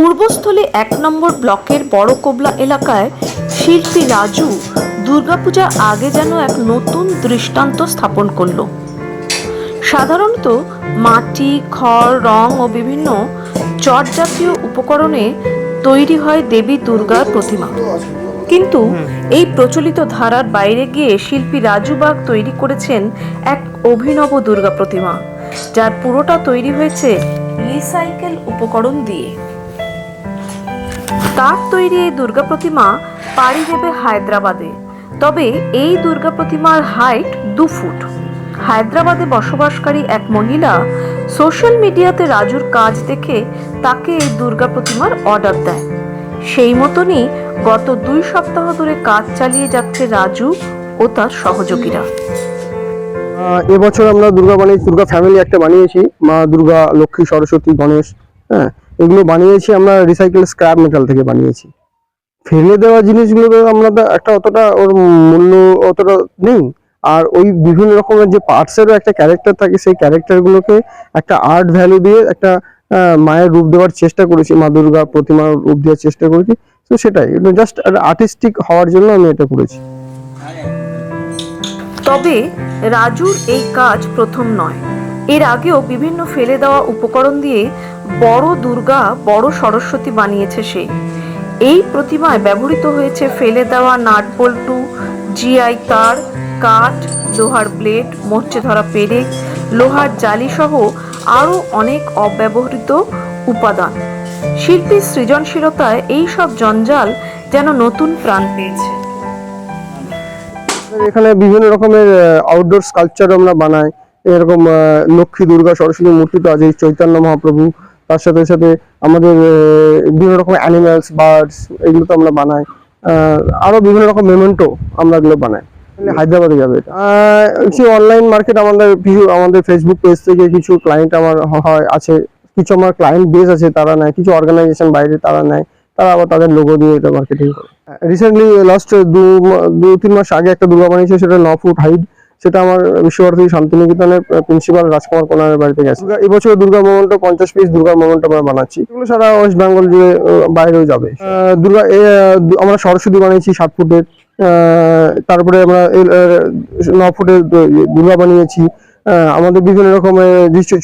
পূর্বস্থলী এক নম্বর ব্লকের বড় কোবলা এলাকায় শিল্পী রাজু দুর্গাপূজার আগে যেন এক নতুন দৃষ্টান্ত স্থাপন করল। সাধারণত মাটি, খড়, রং ও বিভিন্ন চট জাতীয় উপকরণে তৈরি হয় দেবী দুর্গার প্রতিমা। কিন্তু এই প্রচলিত ধারার বাইরে গিয়ে শিল্পী রাজু বাগ তৈরি করেছেন এক অভিনব দুর্গা প্রতিমা, যার পুরোটা তৈরি হয়েছে রিসাইকেল উপকরণ দিয়ে। তার তৈরি এই দুর্গা প্রতিমা পাড়ি দেবে হায়দ্রাবাদে। তবে এই দুর্গা প্রতিমার হাইট দু ফুট। হায়দ্রাবাদে বসবাসকারী এক মহিলা সোশ্যাল মিডিয়াতে রাজুর কাজ দেখে তাকে এই দুর্গা প্রতিমার অর্ডার দেয়। সেই মতনই গত দুই সপ্তাহ ধরে কাজ চালিয়ে যাচ্ছে রাজু ও তার সহযোগীরা। এবছর আমরা দুর্গা বানিয়েছি দুর্গা ফ্যামিলি একটা বানিয়েছি। মা দুর্গা, লক্ষ্মী, সরস্বতী, গণেশ হ্যাঁ এগুলো বানিয়েছি আমরা রিসাইকেল স্ক্র্যাপ মেটাল থেকে বানিয়েছি। ফেলে দেওয়া জিনিসগুলো আমরা একটা অতটা ওর মূল্য অতটা নেই। আর ওই বিভিন্ন রকমের যে পার্টসেরও একটা ক্যারেক্টার থাকে, সেই ক্যারেক্টারগুলোকে একটা আর্ট ভ্যালু দিয়ে একটা মায়ের রূপ দেওয়ার চেষ্টা করেছি, মা দুর্গা প্রতিমার রূপ দেওয়ার চেষ্টা করেছি। তো সেটাই জাস্ট আর্টিস্টিক হওয়ার জন্য আমি এটা করেছি। তবে রাজুর এই কাজ প্রথম নয়। এর আগেও বিভিন্ন ফেলে দেওয়া উপকরণ দিয়ে বড় দুর্গা, বড় সরস্বতী বানিয়েছে সে। এই প্রতিমায় ব্যবহৃত হয়েছে ফেলে দেওয়া নাট বল্টু জিআই তার, কাঠ, লোহার ব্লেড, মরচে ধরা পেরেক লোহার জালি সহ আরও অনেক অব্যবহৃত উপাদান। শিল্পীর সৃজনশীলতায় এই সব জঞ্জাল যেন নতুন প্রাণ পেয়েছে। এখানে বিভিন্ন রকমের আউটডোর স্কাল্পচার আমরা বানাই। এরকম লক্ষ্মী দুর্গা সরস্বতী মূর্তি তো আছে চৈতন্য মহাপ্রভু তার সাথে সাথে আমাদের বিভিন্ন রকম অ্যানিমালস বার্ডস এগুলো তো আমরা বানাই। আহ, আরও বিভিন্ন রকম মেমেন্টো আমরা এগুলো বানাই। হায়দ্রাবাদে যাবে এটা। কিছু অনলাইন মার্কেট আমাদের কিছু আমাদের ফেসবুক পেজ থেকে কিছু ক্লায়েন্ট আমার হয় আছে। কিছু আমার ক্লায়েন্ট বেস আছে তারা নেয়। কিছু অর্গানাইজেশন বাইরে তারা নেয়। তারা আবার তাদের লোগো দিয়ে এটা মার্কেটিং করে। রিসেন্টলি লাস্ট দু দু তিন মাস আগে একটা দুর্গা বানিয়েছে সেটা ন ফুট হাইট সেটা আমার বিশ্বভারতী শান্তিনিকেতনের প্রিন্সিপাল রাজকুমার কোনারের বাড়িতে গেছে। এবছর দুর্গা মোমেন্ট পঞ্চাশ পিস দুর্গা মোমেন্ট আমরা বানাচ্ছি। এগুলো সারা ওয়েস্ট বেঙ্গল জুড়ে বাইরেও যাবে। দুর্গা আমরা সরস্বতী বানিয়েছি সাত ফুটের তারপরে আমরা ন ফুটের দুর্গা বানিয়েছি। আমাদের বিভিন্ন রকমের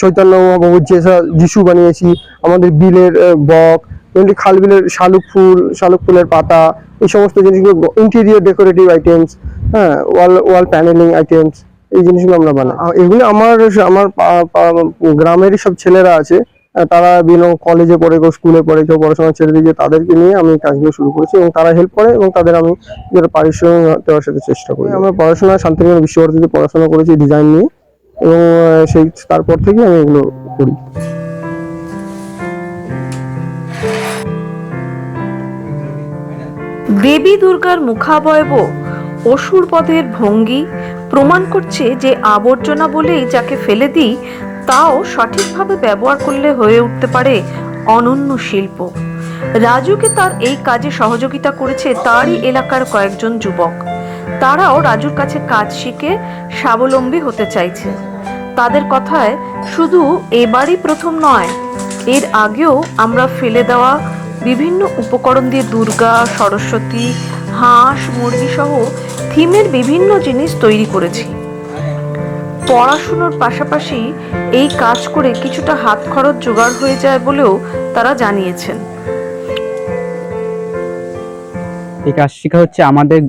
চৈতন্য মহাপ্রভুর যেসব যিশু বানিয়েছি আমাদের বিলের বক এমনি খাল বিলের শালুক ফুল, শালুক ফুলের পাতা, এই সমস্ত জিনিসগুলো ইন্টেরিয়র ডেকোরেটিভ আইটেমস হ্যাঁ ওয়াল ওয়াল প্যানেলিং আইটেমস এই জিনিসগুলো আমরা বানাই। এগুলো আমার আমার গ্রামেরই সব ছেলেরা আছে তারা বিভিন্ন কলেজে পড়ে, কেউ স্কুলে পড়ে, কেউ পড়াশোনা ছেড়ে দিয়ে তাদেরকে নিয়ে আমি কাজগুলো শুরু করেছি এবং তারা হেল্প করে এবং তাদের আমি যেটা পারিশ্রমিক দেওয়ার সাথে চেষ্টা করি। আমরা পড়াশোনা, শান্তিনিকেতন বিশ্বভারতীতে পড়াশোনা করেছি ডিজাইন নিয়ে এবং সেই, তারপর থেকে আমি এগুলো করি। দেবী দুর্গার মুখাবয়ব অসুর পদের ভঙ্গি প্রমাণ করছে যে আবর্জনা বলেই যাকে ফেলে দিই, তাও সঠিকভাবে ব্যবহার করলে হয়ে উঠতে পারে অনন্য শিল্প। রাজুকে তার এই কাজে সহযোগিতা করেছে তারই এলাকার কয়েকজন যুবক। তারাও রাজুর কাছে কাজ শিখে স্বাবলম্বী হতে চাইছে। তাদের কথায় শুধু এবারই প্রথম নয়, এর আগেও আমরা ফেলে দেওয়া বিভিন্ন উপকরণ দিয়ে দুর্গা, সরস্বতী, হাঁস, মুরগি সহ থিমের বিভিন্ন জিনিস তৈরি করেছি। পড়াশুনোর পাশাপাশি এই কাজ করে কিছুটা হাত খরচ জোগাড় হয়ে যায় বলেও তারা জানিয়েছেন। এই কাজ শেখা হচ্ছে আমাদের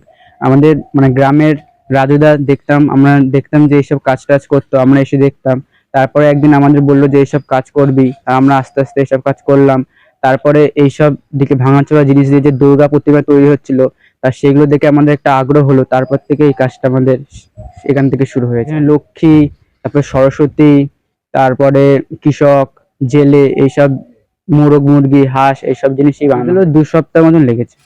আমাদের মানে গ্রামের রাজুদা দেখতাম, আমরা দেখতাম যে এইসব কাজ টাজ করতো, আমরা এসে দেখতাম। তারপরে একদিন আমাদের বলল যে এইসব কাজ করবি আমরা আস্তে আস্তে এইসব কাজ করলাম। তারপরে এইসব দিকে ভাঙাচোরা জিনিস দিয়ে যে দুর্গা প্রতিমা তৈরি হচ্ছিল, তা সেগুলো দেখে আমাদের একটা আগ্রহ হলো। তারপর থেকে এই কাজটা আমাদের এখান থেকে শুরু হয়েছে। লক্ষ্মী, তারপরে সরস্বতী, তারপরে কৃষক, জেলে, এইসব মোরগ, মুরগি, হাঁস, এইসব জিনিসই বানানো। দু সপ্তাহ মতন লেগেছে।